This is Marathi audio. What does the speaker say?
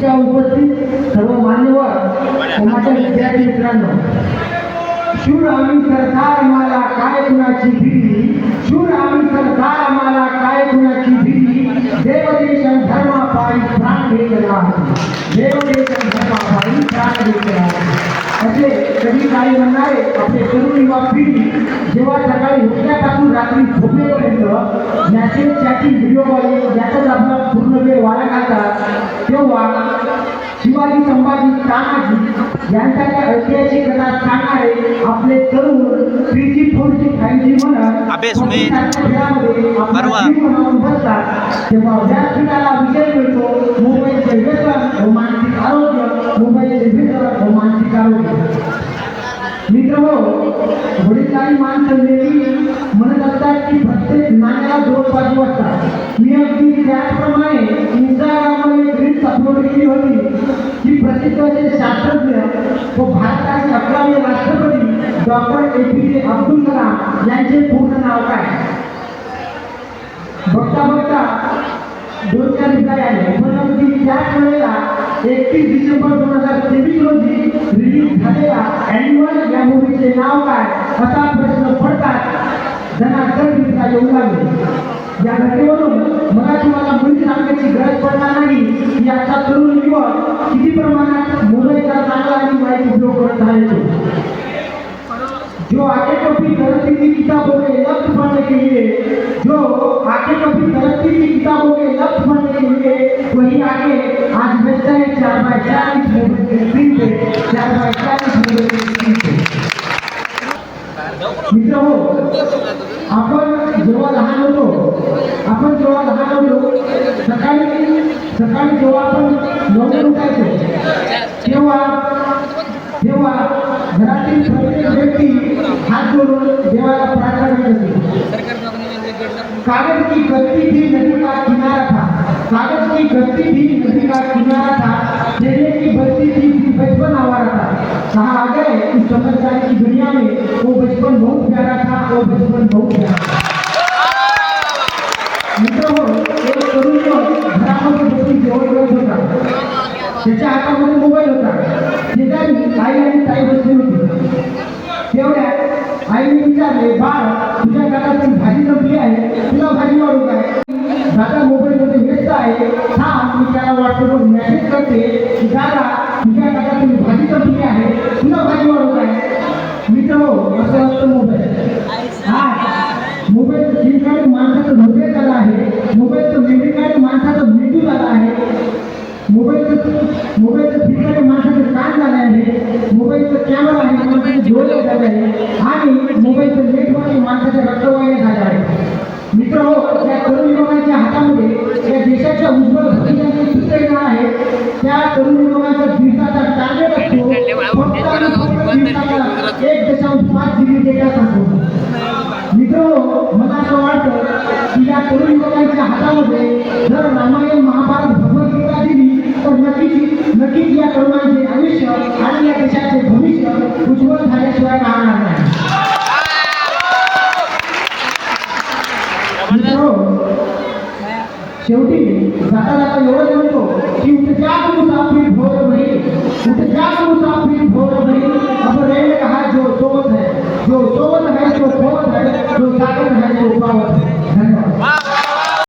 च्या उपस्थित सर्व मान्यवर व विद्यार्थी मित्रांनो शूर आम्ही सरकार मला काय कुणाची भीती? शूर आम्ही सरकार मला काय कुणाची भीती? देवदेश धर्मापायी प्राण घेतला देवदेश धर्मापायी प्राण घेतला असे कधी काही म्हणणारे आपले तरुण युवा पिढी जेव्हा सकाळी उठल्यापासून रात्री झोपेपर्यंत मॅसेज चॅटिंग व्हिडिओ कॉलिंग याचाच आपला पूर्ण वेळ वाया घालतात तेव्हा शिवाजी संभाजी तानाजी यांसारख्या ऐतिहासिक कथा सांगणारे आपले तरुण three G four G five G म्हणत खेळामध्ये बसतात तेव्हा व्यासपीठाला विजय मिळतो मोबाईलचे वडीलधारी माणसं नेहमी म्हणत असतात की प्रत्येक नाण्याला दोन बाजू असतात. मी अगदी त्याचप्रमाणे इंस्टाग्रामवर एक रील्स अपलोड केली होती. की प्रसिद्ध असे शास्त्रज्ञ व भारताचे अकरावे राष्ट्रपती डॉक्टर ए पी जे अब्दुल कलाम यांचे पूर्ण नाव काय? बघता बघता दोन चार रिप्लाय आले रोजी रिलीज़ झालेल्या अॅनिमल या मूवीचे नाव काय असा प्रश्न पडतात जनार्दन रिप्लाय येऊ लागले या घटनेवरून मला तुम्हाला मुळी सांगण्याची गरज पडणार नाही आजचा तरुण युवक किती प्रमाणात मोबाईलचा चांगला आणि वाईट उपयोग करत आहे. जो आगे कभी तरक्की की किताबों के लक्ष्य पढ़ने के लिए जो आगे कभी तरक्की की किताबों के लक्ष्य पढ़ने के लिए मित्र हो आपण जेव्हा लहान होतो आपण जेव्हा लहान होतो सकाळी सकाळी जेव्हा आपण कागज की गति भी नदी का किनारा था? चेहरे की बस्ती थी भी बचपन आवारा था. कहा आ गए उस समझदारी की दुनिया में वो बचपन बहुत प्यारा था वो बचपन बहुत प्यारा था. मित्र एक तरुण युवक घरामध्ये बसून जेवण करत होता. त्याच्या हातामध्ये मोबाईल होता. शेजारी आई आणि ताई बसली होती. तेवढ्यात आईने विचारले बाळ तुझ्या घरातील भाजी संपली आहे तुला भाजी वाढू काय दादा मोबाईलमध्ये व्यस्त आहे. मित्र हो, असं असतं मोबाईल. हा मोबाईलचं सिम माणसाचं हृदय झालं आहे. मोबाईलचं मेमरी कार्ड माणसाचं मेंदू झाला आहे. मोबाईलचं मोबाईलचं स्पीकर माणसाचं कान झालं आहे. मोबाईलचं कॅमेरा आहे माणसाचे डोळे झाले आहे. आणि मोबाईलचं नेटवर्क माणसाच्या रक्तवाहिन्या झाल्या आहे मित्र हो त्या तरुण युवकांच्या हातामध्ये या देशाच्या उज्ज्वल शेवटी जाता जाता एवढंच म्हणतो की उठ जाग मुसाफिर भोर भरी उठ जाग मुसाफिर भोर भरी अब